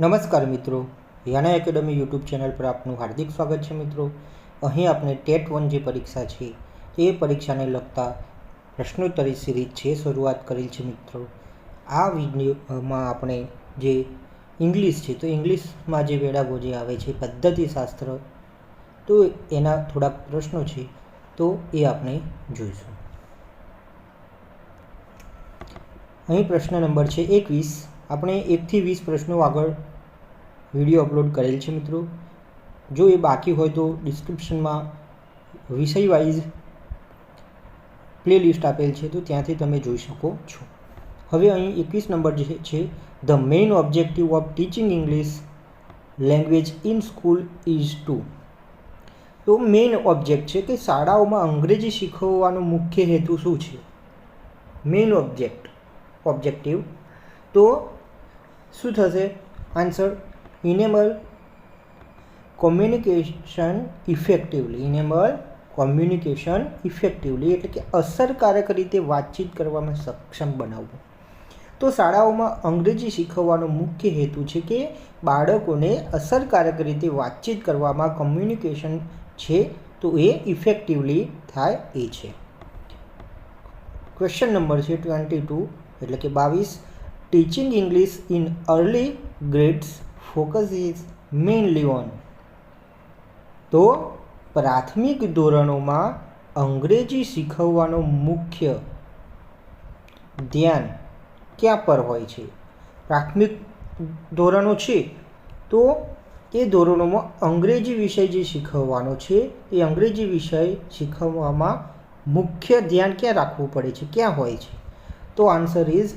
નમસ્કાર મિત્રો, યાના academy YouTube channel પર આપનું હાર્દિક સ્વાગત છે મિત્રો. અહીં આપણે ટેટ વન જે પરીક્ષા છે, એ પરીક્ષાને લગતા પ્રશ્નોત્તરી સિરીઝ છે શરૂઆત કરેલ છે મિત્રો. આ વિડીયોમાં આપણે જે ઇંગ્લિશ છે, તો ઇંગ્લિશમાં જે વેળાવો જે આવે છે, પદ્ધતિશાસ્ત્ર, તો એના થોડાક પ્રશ્નો છે, તો એ આપણે જોઈશું. અહીં પ્રશ્ન નંબર છે એકવીસ. આપણે એકથી વીસ પ્રશ્નો આગળ વીડિયો અપલોડ કરેલ છે મિત્રો. જો એ બાકી હોય તો ડિસ્ક્રિપ્શનમાં વિષય વાઇઝ પ્લેલિસ્ટ આપેલ છે, તો ત્યાંથી તમે જોઈ શકો છો. હવે અહીં એકવીસ નંબર જે છે the main objective of teaching English language in school is to તો મેઇન ઓબ્જેક્ટ છે કે શાળાઓમાં અંગ્રેજી શીખવવાનો મુખ્ય હેતુ શું છે? મેઇન ઓબ્જેક્ટ ઓબ્જેક્ટિવ તો શું થશે? Answer enable communication effectively enable communication effectively એટલે કે અસરકારક રીતે વાતચીત કરવામાં સક્ષમ બનાવવું. તો શાળાઓમાં અંગ્રેજી શીખવવાનો મુખ્ય હેતુ છે કે બાળકોને અસરકારક રીતે વાતચીત કરવામાં કમ્યુનિકેશન છે તો એ ઇફેક્ટિવલી થાય એ છે. ક્વેશ્ચન નંબર છે ટ્વેન્ટી ટુ એટલે કે બાવીસ. Teaching English in early grades focus is mainly on તો પ્રાથમિક ધોરણોમાં અંગ્રેજી શીખવવાનો મુખ્ય ધ્યાન ક્યાં પર હોય છે? પ્રાથમિક ધોરણો છે. તો એ ધોરણોમાં અંગ્રેજી વિષય જે શીખવવાનો છે, એ અંગ્રેજી વિષય શીખવવામાં મુખ્ય ધ્યાન ક્યાં રાખવું પડે છે? ક્યાં હોય છે? તો answer is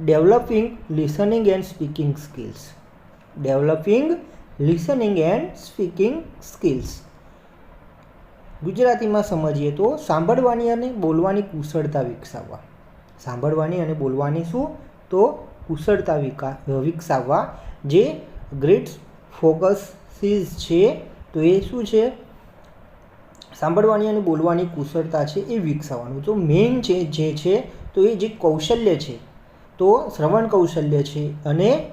developing listening and speaking skills developing listening and speaking skills ગુજરાતીમાં સમજીએ તો સાંભળવાની અને બોલવાની કુશળતા વિકસાવવા. સાંભળવાની અને બોલવાની શું? તો કુશળતા વિકા, વિકસાવવા. જે ગ્રેટ ફોકસીસ છે, તો એ શું છે? સાંભળવાની અને બોલવાની કુશળતા છે એ વિકસાવવાનું. તો મેઇન છે, જે છે, તો એ જે કૌશલ્ય છે, તો શ્રવણ કૌશલ્ય છે અને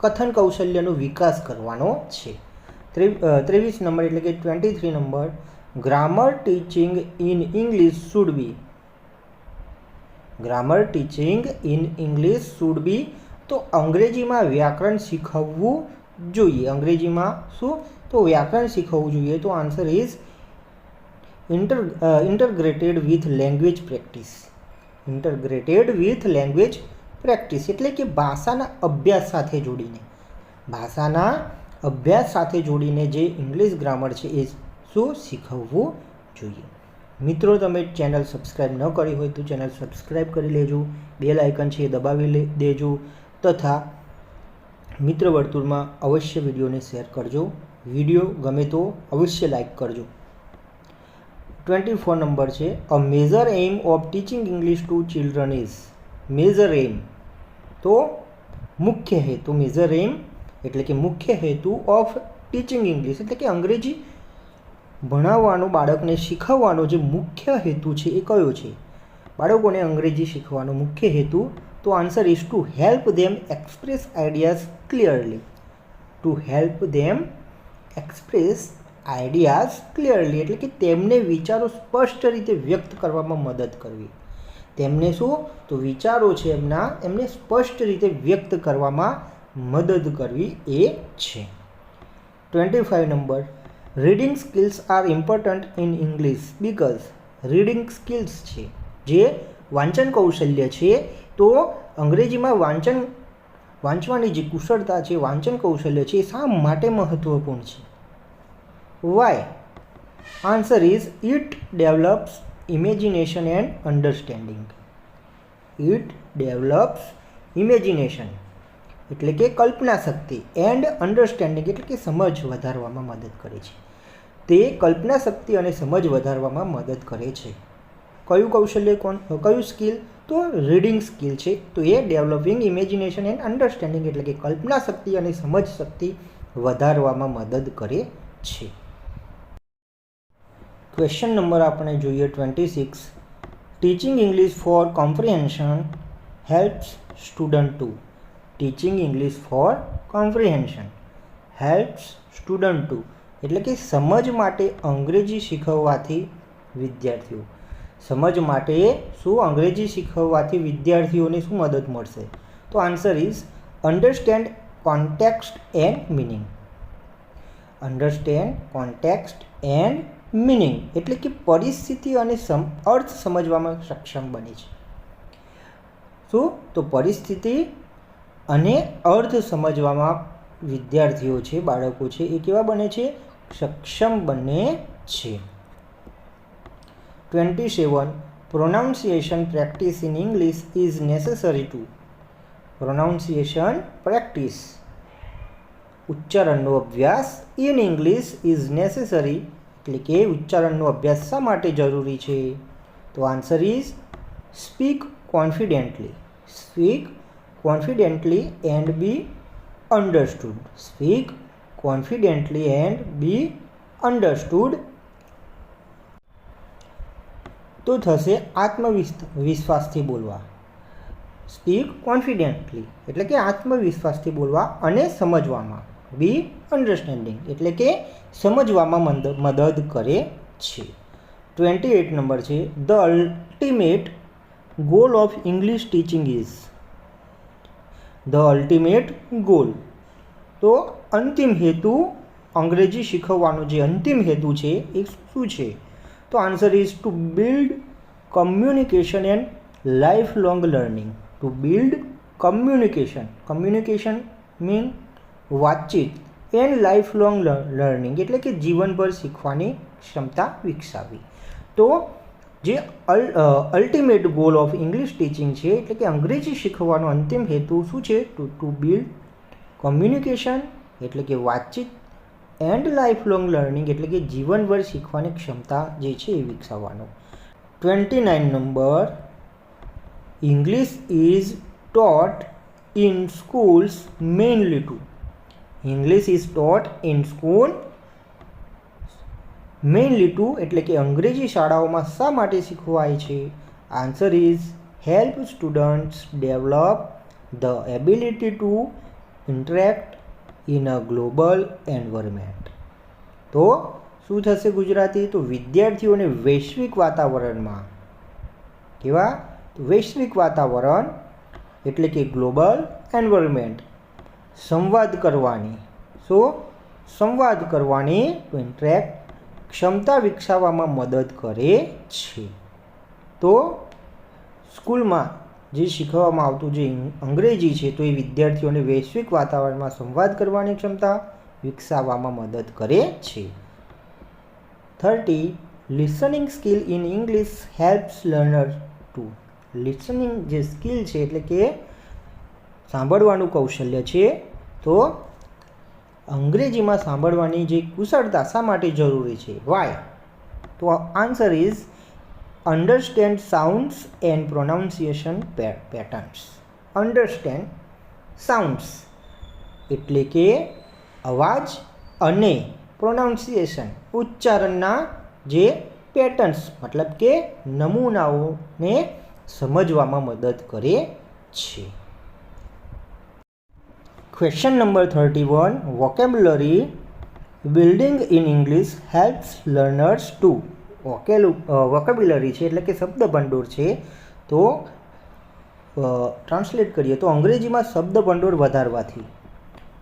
કથન કૌશલ્યનો વિકાસ કરવાનો છે. ત્રેવીસ નંબર એટલે કે twenty three number grammar teaching in English should be grammar teaching in English should be તો અંગ્રેજીમાં વ્યાકરણ શીખવવું જોઈએ. અંગ્રેજીમાં શું? તો વ્યાકરણ શીખવવું જોઈએ. તો answer is inter integrated with language practice integrated with language practice એટલે કે ભાષાના અભ્યાસ સાથે જોડીને. ભાષાના અભ્યાસ સાથે જોડીને જે ઇંગ્લિશ ગ્રામર છે એ શું શીખવવું જોઈએ. મિત્રો, તમે ચેનલ સબસ્ક્રાઈબ ન કરી હોય તો ચેનલ સબસ્ક્રાઈબ કરી લેજો બેલ આઇકન છે એ દબાવી લે, દેજો, તથા મિત્ર વર્તુળમાં અવશ્ય વિડીયોને શેર કરજો. વીડિયો ગમે તો અવશ્ય લાઈક કરજો. ટ્વેન્ટી ફોર નંબર છે a major aim of teaching English to children is major aim તો મુખ્ય હેતુ મેજર એમ એટલે કે મુખ્ય હેતુ ઓફ ટીચિંગ ઇંગ્લિશ એટલે કે અંગ્રેજી ભણાવવાનો, બાળકને શીખવવાનો જે મુખ્ય હેતુ છે એ કયો છે? બાળકોને અંગ્રેજી શીખવાનો મુખ્ય હેતુ તો answer is to help them express ideas clearly to help them express ideas clearly એટલે કે તેમને વિચારો સ્પષ્ટ રીતે વ્યક્ત કરવામાં મદદ કરવી. તેમને શું? તો વિચારો છે એમના, એમને સ્પષ્ટ રીતે વ્યક્ત કરવામાં મદદ કરવી એ છે. Twenty five number reading skills are important in English because reading skills છે. જે વાંચન કૌશલ્ય છે, તો અંગ્રેજીમાં વાંચન, વાંચવાની જે કુશળતા છે, વાંચન કૌશલ્ય છે, એ શા માટે મહત્ત્વપૂર્ણ છે? Why answer is it develops imagination and understanding it develops imagination એટલે કે કલ્પના શક્તિ એન્ડ અન્ડરસ્ટેન્ડિંગ એટલે કે સમજ વધારવામાં મદદ કરે છે. તે કલ્પના શક્તિ અને સમજ વધારવામાં મદદ કરે છે. કયું કૌશલ્ય કોણ? કયું સ્કિલ તો રીડિંગ સ્કિલ છે. તો એ ડેવલપિંગ ઇમેજિનેશન એન્ડ અન્ડરસ્ટેન્ડિંગ એટલે કે કલ્પના શક્તિ અને સમજ શક્તિ વધારવામાં મદદ કરે છે. ક્વેશ્ચન નંબર આપણે જોઈએ twenty six teaching English for comprehension helps student to teaching English for comprehension helps student to એટલે કે સમજ માટે અંગ્રેજી શીખવવાથી વિદ્યાર્થીઓ. સમજ માટે શું અંગ્રેજી શીખવવાથી વિદ્યાર્થીઓને શું મદદ મળશે? તો answer is understand context and meaning understand context and meaning એટલે કે પરિસ્થિતિ અને અર્થ સમજવામાં સક્ષમ બને છે. શું? તો પરિસ્થિતિ અને અર્થ સમજવામાં વિદ્યાર્થીઓ છે, બાળકો છે, એ કેવા બને છે? સક્ષમ બને છે. Twenty seven pronunciation practice in English is necessary to pronunciation practice ઉચ્ચારણનો અભ્યાસ ઇન ઇંગ્લિશ ઇઝ નેસેસરી એટલે કે ઉચ્ચારણનો અભ્યાસ શા માટે જરૂરી છે? તો answer is speak confidently speak confidently and be understood speak confidently and be understood તો થશે આત્મવિશ્વાસથી બોલવા. સ્પીક કોન્ફિડેન્ટલી એટલે કે આત્મવિશ્વાસથી બોલવા અને સમજવામાં. બી અન્ડરસ્ટેન્ડિંગ એટલે કે સમજવામાં મંદ, મદદ કરે છે. ટ્વેન્ટી એટ નંબર છે. The ultimate goal of English teaching is the ultimate goal તો અંતિમ હેતુ અંગ્રેજી શીખવવાનો જે અંતિમ હેતુ છે એ શું છે? તો answer is to build communication and life long learning to build communication communication mean વાતચીત એન્ડ લાઈફ લોંગ લર્નિંગ એટલે કે જીવનભર શીખવાની ક્ષમતા વિકસાવી તો જે ultimate goal of English teaching છે, એટલે કે અંગ્રેજી શીખવાનો અંતિમ હેતુ શું છે? ટુ ટુ બિલ્ડ કોમ્યુનિકેશન એટલે કે વાતચીત એન્ડ લાઈફ લોંગ લર્નિંગ એટલે કે જીવનભર શીખવાની ક્ષમતા જે છે એ વિકસાવવાનો. Twenty nine number English is taught in schools mainly to English is taught in school mainly to એટલે કે અંગ્રેજી શાળાઓમાં શા માટે શીખવાય છે? Answer is help students develop the ability to interact in a global environment તો શું થશે ગુજરાતી? તો વિદ્યાર્થીઓને વૈશ્વિક વાતાવરણમાં કેવા? વૈશ્વિક વાતાવરણ એટલે કે ગ્લોબલ એન્વાયરમેન્ટ સંવાદ કરવાની. સો સંવાદ કરવાની ઇન્ટરેક્ટ ક્ષમતા વિકસાવવામાં મદદ કરે છે. તો સ્કૂલમાં જે શીખવવામાં આવતું જે અંગ્રેજી છે તો એ વિદ્યાર્થીઓને વૈશ્વિક વાતાવરણમાં સંવાદ કરવાની ક્ષમતા વિકસાવવામાં મદદ કરે છે. Thirty, listening skill in English helps learner to. Listening જે સ્કિલ છે એટલે કે સાંભળવાનું કૌશલ્ય છે, તો અંગ્રેજીમાં સાંભળવાની જે કુશળતા શા માટે જરૂરી છે? વાય તો answer is understand sounds and pronunciation patterns understand sounds એટલે કે અવાજ અને પ્રોનાઉન્સિએશન ઉચ્ચારણના જે પેટર્ન્સ મતલબ કે નમૂનાઓને સમજવામાં મદદ કરે છે. Question number thirty one vocabulary building in English helps learners to vocal vocabulary છે એટલે કે શબ્દ ભંડોળ છે. તો ટ્રાન્સલેટ કરીએ તો અંગ્રેજીમાં શબ્દ ભંડોળ વધારવાથી.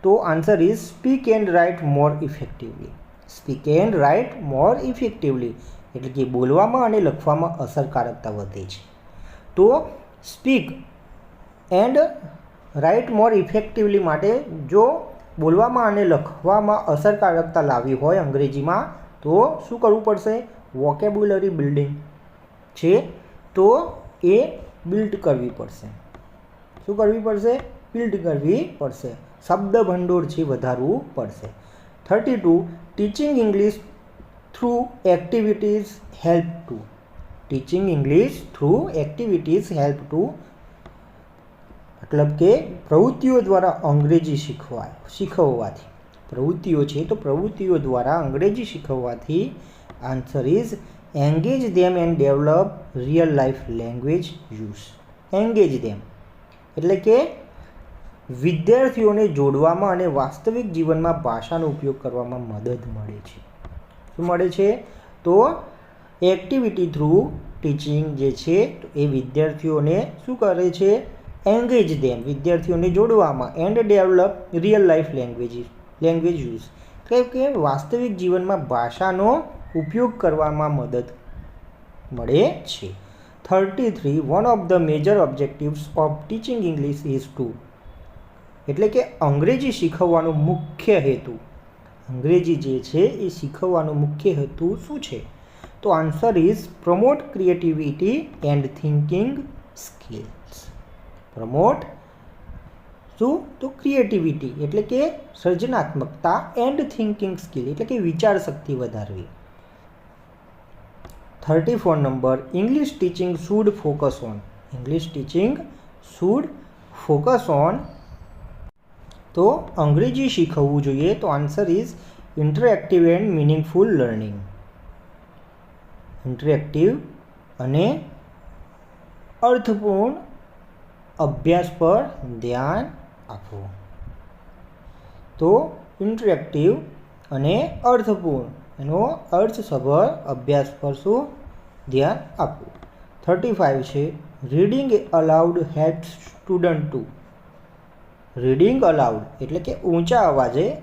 તો answer is speak and write more effectively speak and write more effectively એટલે કે બોલવામાં અને લખવામાં અસરકારકતા વધે છે. તો speak and write more effectively માટે જો બોલવામાં અને લખવામાં અસરકારકતા લાવવી હોય અંગ્રેજીમાં, તો શું કરવું પડશે? વોકેબ્યુલરી બિલ્ડિંગ છે, તો એ બિલ્ડ કરવી પડશે. શું કરવી પડશે? બિલ્ડ કરવી પડશે. શબ્દ ભંડોળ છે, વધારવું પડશે. Thirty two teaching English through activities help to teaching English through activities help to મતલબ કે પ્રવૃત્તિઓ દ્વારા અંગ્રેજી શીખવાય, શીખવવાથી. પ્રવૃત્તિઓ છે તો પ્રવૃત્તિઓ દ્વારા અંગ્રેજી શીખવવાથી answer is engage them and develop real life language use engage them એટલે કે વિદ્યાર્થીઓને જોડવામાં અને વાસ્તવિક જીવનમાં ભાષાનો ઉપયોગ કરવામાં મદદ મળે છે. શું મળે છે? તો એક્ટિવિટી થ્રુ ટીચિંગ જે છે એ વિદ્યાર્થીઓને શું કરે છે? એન્ગેજ દેમ વિદ્યાર્થીઓને જોડવામાં and develop real life language language use કેમ કે વાસ્તવિક જીવનમાં ભાષાનો ઉપયોગ કરવામાં મદદ મળે છે. Thirty three one of the major objectives of teaching English is to એટલે કે અંગ્રેજી શીખવવાનો મુખ્ય હેતુ. અંગ્રેજી જે છે એ શીખવવાનો મુખ્ય હેતુ શું છે? તો answer is promote creativity and thinking skills promote. શું? તો ક્રિએટિવિટી એટલે કે સર્જનાત્મકતા એન્ડ થિંકિંગ સ્કિલ એટલે કે વિચાર શક્તિ વધારવી. Thirty four number English teaching should focus on English teaching should focus on તો અંગ્રેજી શીખવવું જોઈએ, તો answer is interactive and meaningful learning interactive અને અર્થપૂર્ણ અભ્યાસ પર ધ્યાન આપવું તો ઇન્ટરેક્ટિવ અને અર્થપૂર્ણ, એનો અર્થસભર અભ્યાસ પર શું? ધ્યાન આપવું થર્ટી ફાઇવ છે. Reading aloud help student to reading aloud એટલે કે ઊંચા અવાજે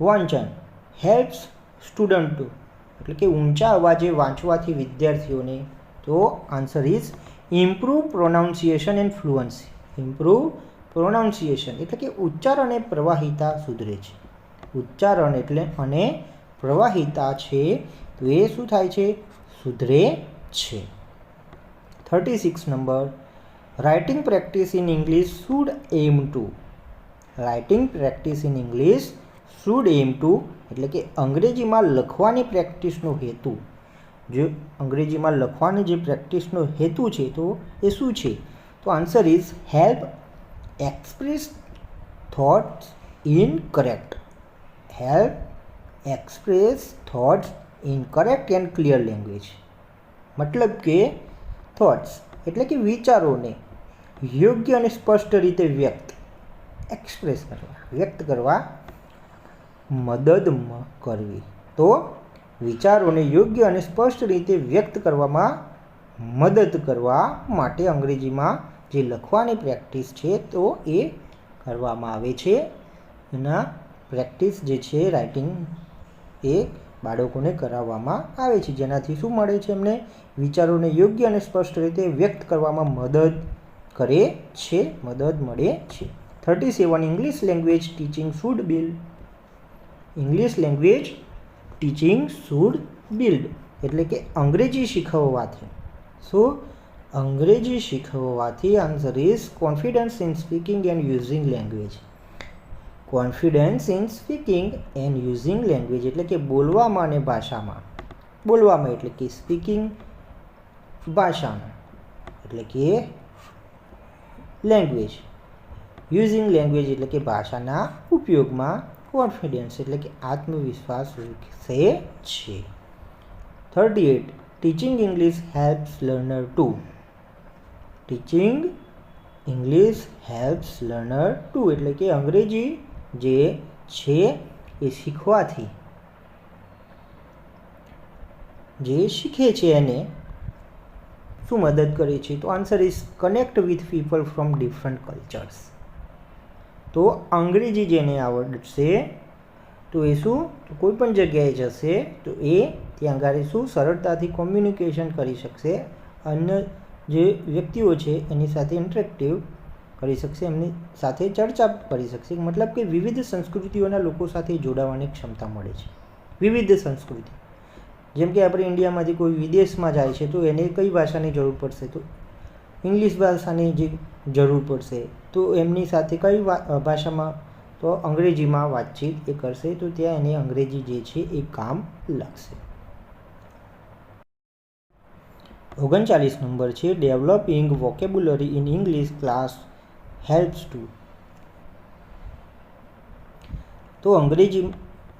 વાંચન હેલ્પ્સ સ્ટુડન્ટ ટુ એટલે કે ઊંચા અવાજે વાંચવાથી વિદ્યાર્થીઓને તો answer is improve pronunciation and fluency improve pronunciation એટલે કે ઉચ્ચારણ અને પ્રવાહિતા સુધરે છે. ઉચ્ચારણ એટલે અને પ્રવાહિતા છે તો એ શું થાય છે? સુધરે છે. Thirty six number writing practice in English should aim to writing practice in English should aim to એટલે કે અંગ્રેજીમાં લખવાની પ્રેક્ટિસનો હેતુ જો અંગ્રેજીમાં લખવાની જે પ્રેક્ટિસનો હેતુ છે, તો એ શું છે? તો answer is help express thoughts in correct help express thoughts in correct and clear language. મતલબ કે થોટ્સ, એટલે કે વિચારોને યોગ્ય અને સ્પષ્ટ રીતે વ્યક્ત, એક્સપ્રેસ કરવા, વ્યક્ત કરવા મદદ કરવી. તો વિચારોને યોગ્ય અને સ્પષ્ટ રીતે વ્યક્ત કરવામાં મદદ કરવા માટે અંગ્રેજીમાં જે લખવાની પ્રેક્ટિસ છે, તો એ કરવામાં આવે છે. એના પ્રેક્ટિસ જે છે, રાઇટિંગ એ બાળકોને કરાવવામાં આવે છે. જેનાથી શું મળે છે? એમને વિચારોને યોગ્ય અને સ્પષ્ટ રીતે વ્યક્ત કરવામાં મદદ કરે છે, મદદ મળે છે. Thirty seven English language teaching should build. English language teaching should build એટલે કે અંગ્રેજી શીખવવાથી. શું અંગ્રેજી શીખવવાથી answer is confidence in speaking and using language confidence in speaking and using language એટલે કે બોલવામાં અને ભાષામાં. બોલવામાં એટલે કે સ્પીકિંગ ભાષામાં. એટલે કે લેંગ્વેજ યુઝિંગ લેંગ્વેજ એટલે કે ભાષાના ઉપયોગમાં કોન્ફિડન્સ એટલે કે આત્મવિશ્વાસ વિકસે છે. Thirty eight teaching English helps learner to teaching English helps learner to એટલે કે અંગ્રેજી જે છે એ શીખવાથી. જે શીખે છે એને શું મદદ કરે છે? તો answer is connect with people from different cultures તો અંગ્રેજી જેને આવડશે, તો એ શું? કોઈ પણ જગ્યાએ જશે, તો એ ત્યાં આગળ શું? સરળતાથી કોમ્યુનિકેશન કરી શકશે. અન્ય જે વ્યક્તિઓ છે, એની સાથે ઇન્ટરેક્ટિવ કરી શકશે, એમની સાથે ચર્ચા કરી શકશે. મતલબ કે વિવિધ સંસ્કૃતિઓના લોકો સાથે જોડાવાની ક્ષમતા મળે છે. વિવિધ સંસ્કૃતિ. જેમ કે આપણે ઇન્ડિયામાંથી કોઈ વિદેશમાં જાય છે, તો એને કઈ ભાષાની જરૂર પડશે? તો ઇંગ્લિશ ભાષાની જે જરૂર પડશે. તો એમની સાથે કઈ ભાષામાં? તો અંગ્રેજીમાં વાતચીત એ કરશે. તો ત્યાં એને અંગ્રેજી જે છે એ કામ લાગશે. ઓગણચાલીસ નંબર છે. Developing vocabulary in English class helps to તો અંગ્રેજી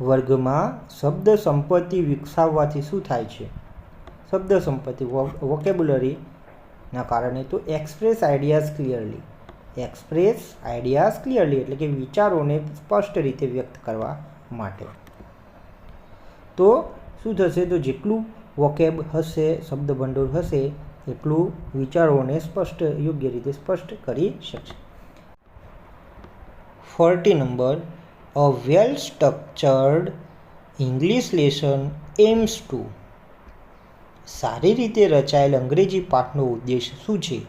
વર્ગમાં શબ્દ સંપત્તિ વિકસાવવાથી શું થાય છે? શબ્દ સંપત્તિ વોકેબ્યુલરીના કારણે તો express ideas clearly express ideas clearly એટલે કે વિચારોને સ્પષ્ટ રીતે વ્યક્ત કરવા માટે. તો શું થશે? તો જેટલું વોકેબ હશે શબ્દ ભંડોળ હશે, એટલું વિચારોને સ્પષ્ટ, યોગ્ય રીતે સ્પષ્ટ કરી શકશે. Forty number. A well structured English lesson aims to સારી રીતે રચાયેલ અંગ્રેજી પાઠનો ઉદ્દેશ શું છે?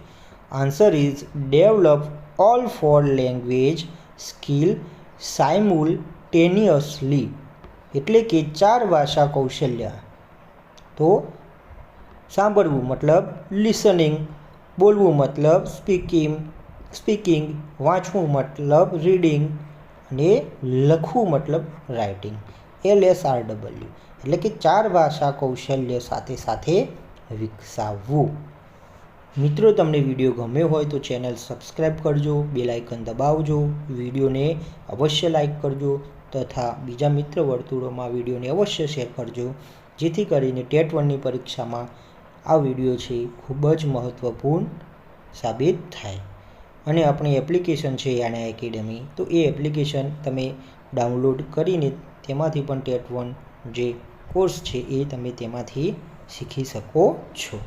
Answer is develop all four language skill simultaneously એટલે કે ચાર ભાષા કૌશલ્ય. તો સાંભળવું મતલબ લિસનિંગ, બોલવું મતલબ સ્પીકિંગ સ્પીકિંગ, વાંચવું મતલબ રીડિંગ અને લખવું મતલબ writing. L S R W. એટલે કે ચાર ભાષા કૌશલ્ય સાથે સાથે વિકસાવવું. મિત્રો, તમને વીડિયો ગમ્યો હોય તો ચેનલ સબસ્ક્રાઈબ કરજો, બેલ આઇકન દબાવજો, વિડીયોને અવશ્ય લાઈક કરજો તથા બીજા મિત્ર વર્તુળોમાં વિડીયોને અવશ્ય શેર કરજો, જેથી કરીને ટેટ વનની પરીક્ષામાં આ વીડિયો છે ખૂબ જ મહત્ત્વપૂર્ણ સાબિત થાય. અને આપણી એપ્લિકેશન છે યાના એકેડમી, તો એ એપ્લિકેશન તમે ડાઉનલોડ કરીને તેમાંથી પણ ટેટ વન જે કોર્સ છે એ તમે તેમાંથી શીખી શકો છો.